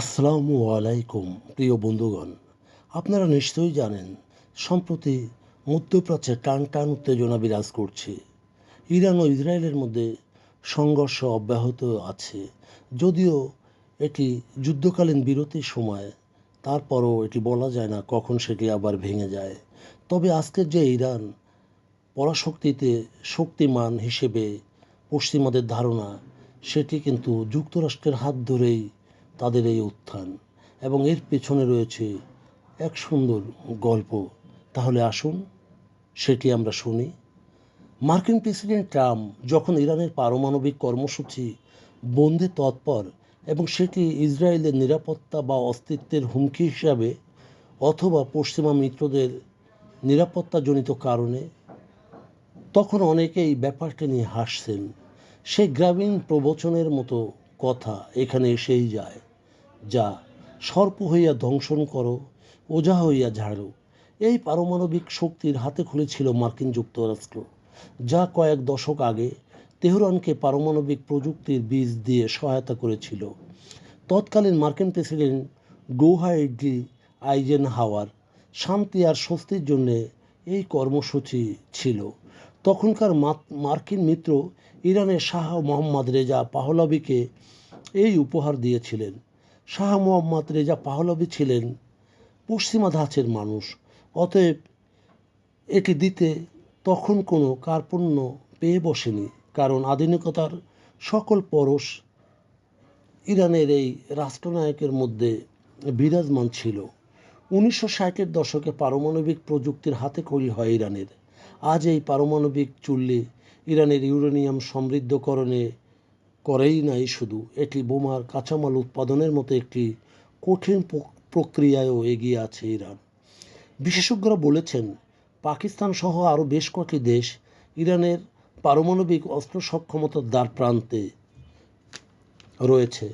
আসসালামু আলাইকুম, প্রিয় বন্ধুগণ। আপনারা নিশ্চয়ই জানেন, সম্প্রতি মধ্যপ্রাচ্যে টান টান উত্তেজনা বিরাজ করছে। ইরান ও ইসরায়েলের মধ্যে সংঘর্ষ অব্যাহত আছে। যদিও এটি যুদ্ধকালীন বিরতির সময়, তারপরও এটি বলা যায় না কখন সেটি আবার ভেঙে যায়। তবে আজকের যে ইরান পরাশক্তিতে শক্তিমান হিসেবে পশ্চিমাদের ধারণা, সেটি কিন্তু যুক্তরাষ্ট্রের হাত ধরেই তাদের এই উত্থান। এবং এর পেছনে রয়েছে এক সুন্দর গল্প। তাহলে আসুন, সেটি আমরা শুনি। মার্কিন প্রেসিডেন্ট ট্রাম্প যখন ইরানের পারমাণবিক কর্মসূচি বন্ধে তৎপর এবং সেটি ইসরায়েলের নিরাপত্তা বা অস্তিত্বের হুমকি হিসাবে অথবা পশ্চিমা মিত্রদের নিরাপত্তাজনিত কারণে, তখন অনেকেই ব্যাপারটি নিয়ে হাসছেন। সেই গ্রামীণ প্রবচনের মতো কথা এখানে এসেই যায়। যা সর্প হইয়া দংশন করো, ওঝা হইয়া ঝাড়ো। এই পারমাণবিক শক্তির হাতে খুলেছিল মার্কিন যুক্তরাষ্ট্র, যা কয়েক দশক আগে তেহরানকে পারমাণবিক প্রযুক্তির বীজ দিয়ে সহায়তা করেছিল। তৎকালীন মার্কিন প্রেসিডেন্ট গৌহাইডি আইজেন হাওয়ার শান্তি আর স্বস্তির জন্যে এই কর্মসূচি ছিল। তখনকার মার্কিন মিত্র ইরানের শাহ মোহাম্মদ রেজা পাহলাবিকে এই উপহার দিয়েছিলেন। শাহ মোহাম্মদ রেজা পাহলবি ছিলেন পশ্চিমা ধাঁচের মানুষ। অতএব এটি দিতে তখন কোনো কার্পণ্য পেয়ে বসেনি, কারণ আধুনিকতার সকল পরশ ইরানের এই রাষ্ট্রনায়কের মধ্যে বিরাজমান ছিল। উনিশশো ষাটের দশকে পারমাণবিক প্রযুক্তির হাতে খড়ি হয় ইরানের। আজ এই পারমাণবিক চুল্লি ইরানের ইউরেনিয়াম সমৃদ্ধকরণে করেই নাই শুধু, এটি বোমার কাঁচামাল উৎপাদনের মতো একটি কঠিন প্রক্রিয়ায়ও এগিয়ে আছে ইরান। বিশেষজ্ঞরা বলেছেন, পাকিস্তান সহ আরও বেশ কয়েকটি দেশ ইরানের পারমাণবিক অস্ত্র সক্ষমতার দ্বার প্রান্তে রয়েছে।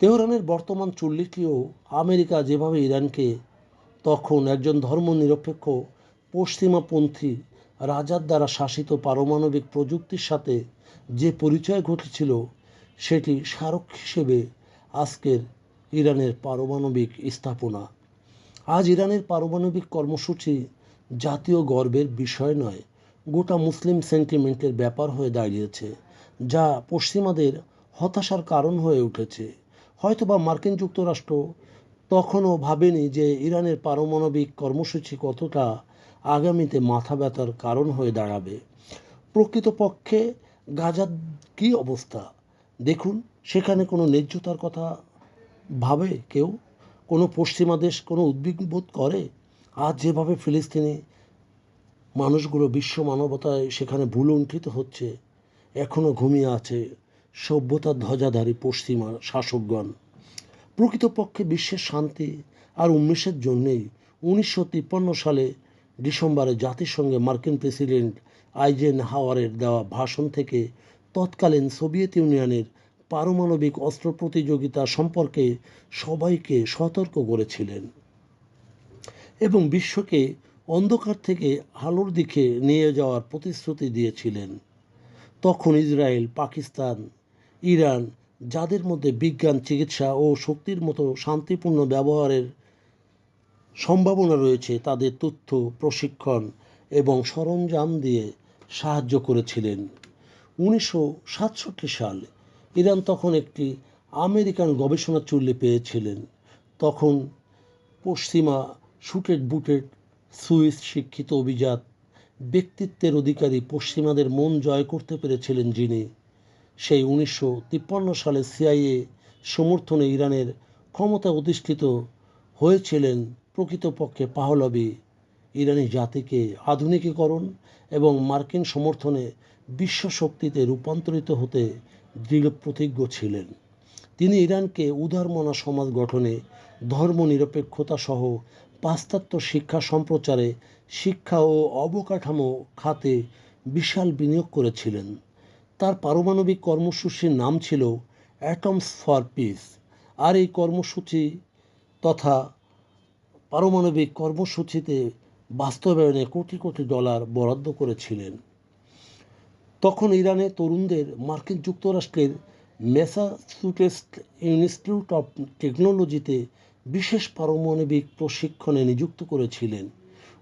তেহরানের বর্তমান চুল্লিটিও আমেরিকা যেভাবে ইরানকে তখন একজন ধর্মনিরপেক্ষ পশ্চিমাপন্থী রাজার দ্বারা শাসিত পারমাণবিক প্রযুক্তির সাথে যে পরিচয় ঘটেছিল, সেটি স্মারক হিসেবে আজকের ইরানের পারমাণবিক স্থাপনা। আজ ইরানের পারমাণবিক কর্মসূচি জাতীয় গর্বের বিষয় নয়, গোটা মুসলিম সেন্টিমেন্টের ব্যাপার হয়ে দাঁড়িয়েছে, যা পশ্চিমাদের হতাশার কারণ হয়ে উঠেছে। হয়তোবা মার্কিন যুক্তরাষ্ট্র তখনও ভাবেনি যে ইরানের পারমাণবিক কর্মসূচি কতটা আগামীতে মাথা ব্যথার কারণ হয়ে দাঁড়াবে। প্রকৃতপক্ষে গাজার কী অবস্থা? দেখুন, সেখানে কোনো ন্যায্যতার কথা ভাবে কেউ? কোনো পশ্চিমা দেশ কোনো উদ্বিগ্ন বোধ করে? আজ যেভাবে ফিলিস্তিনি মানুষগুলো বিশ্ব মানবতায় সেখানে ভুলুণ্ঠিত হচ্ছে এখনও ঘুমিয়ে আছে সভ্যতার ধ্বজাধারী পশ্চিমা শাসকগণ। প্রকৃতপক্ষে বিশ্বের শান্তি আর উন্মেষের জন্যেই উনিশশো তিপ্পান্ন সালে ডিসেম্বরে জাতিসংঘে মার্কিন প্রেসিডেন্ট আইজেন হাওয়ারের দেওয়া ভাষণ থেকে তৎকালীন সোভিয়েত ইউনিয়নের পারমাণবিক অস্ত্র প্রতিযোগিতা সম্পর্কে সবাইকে সতর্ক করেছিলেন এবং বিশ্বকে অন্ধকার থেকে আলোর দিকে নিয়ে যাওয়ার প্রতিশ্রুতি দিয়েছিলেন। তখন ইসরায়েল, পাকিস্তান, ইরান যাদের মধ্যে বিজ্ঞান, চিকিৎসা ও শক্তির মতো শান্তিপূর্ণ ব্যবহারের সম্ভাবনা রয়েছে, তাদের তথ্য, প্রশিক্ষণ এবং সরঞ্জাম দিয়ে সাহায্য করেছিলেন। উনিশশো সাতষট্টি সাল ইরান তখন একটি আমেরিকান গবেষণা চুল্লি পেয়েছিলেন। তখন পশ্চিমা শুটেড বুটেড সুইস শিক্ষিত অভিজাত ব্যক্তিত্বের অধিকারী পশ্চিমাদের মন জয় করতে পেরেছিলেন যিনি। সেই উনিশশো তিপ্পান্ন সালে সিআইএ সমর্থনে ইরানের ক্ষমতা অধিষ্ঠিত হয়েছিলেন প্রকৃতপক্ষে পাহলবি ইরানি জাতিকে আধুনিকীকরণ এবং মার্কিন সমর্থনে বিশ্ব শক্তিতে রূপান্তরিত হতে দৃঢ় প্রতিজ্ঞ ছিলেন। তিনি ইরানকে উদারমনা সমাজ গঠনে ধর্মনিরপেক্ষতা সহ পাশ্চাত্য শিক্ষা সম্প্রচারে শিক্ষা ও অবকাঠামো খাতে বিশাল বিনিয়োগ করেছিলেন। তার পারমাণবিক কর্মসূচির নাম ছিল অ্যাটমস ফর পিস। আর এই কর্মসূচি তথা পারমাণবিক কর্মসূচিতে বাস্তবায়নে কোটি কোটি ডলার বরাদ্দ করেছিলেন। তখন ইরানে তরুণদের মার্কিন যুক্তরাষ্ট্রের ম্যাসাচুসেটস ইনস্টিটিউট অফ টেকনোলজিতে বিশেষ পারমাণবিক প্রশিক্ষণে নিযুক্ত করেছিলেন।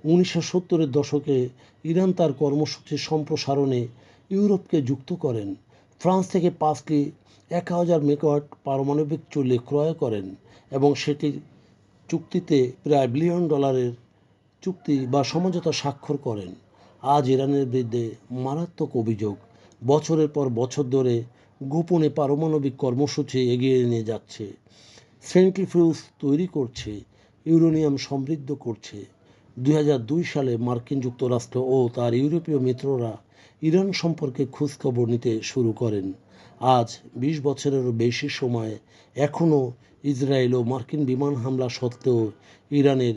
উনিশশো সত্তরের দশকে ইরান তার কর্মসূচির সম্প্রসারণে ইউরোপকে যুক্ত করেন। ফ্রান্স থেকে পাঁচটি এক হাজার মেগাওয়াট পারমাণবিক চুল্লি ক্রয় করেন এবং সেটির চুক্তিতে প্রায় বিলিয়ন ডলারের চুক্তি বা সমঝোতা স্বাক্ষর করেন। আজ ইরানের বিরুদ্ধে মারাত্মক অভিযোগ। বছরের পর বছর ধরে গোপনে পারমাণবিক কর্মসূচি এগিয়ে নিয়ে যাচ্ছে। সেন্ট্রিফিউজ তৈরি করছে, ইউরেনিয়াম সমৃদ্ধ করছে। দুই হাজার দুই সালে মার্কিন যুক্তরাষ্ট্র ও তার ইউরোপীয় মিত্ররা ইরান সম্পর্কে খোঁজখবর নিতে শুরু করেন। আজ বিশ বছরেরও বেশি সময় এখনও ইসরায়েল ও মার্কিন বিমান হামলা সত্ত্বেও ইরানের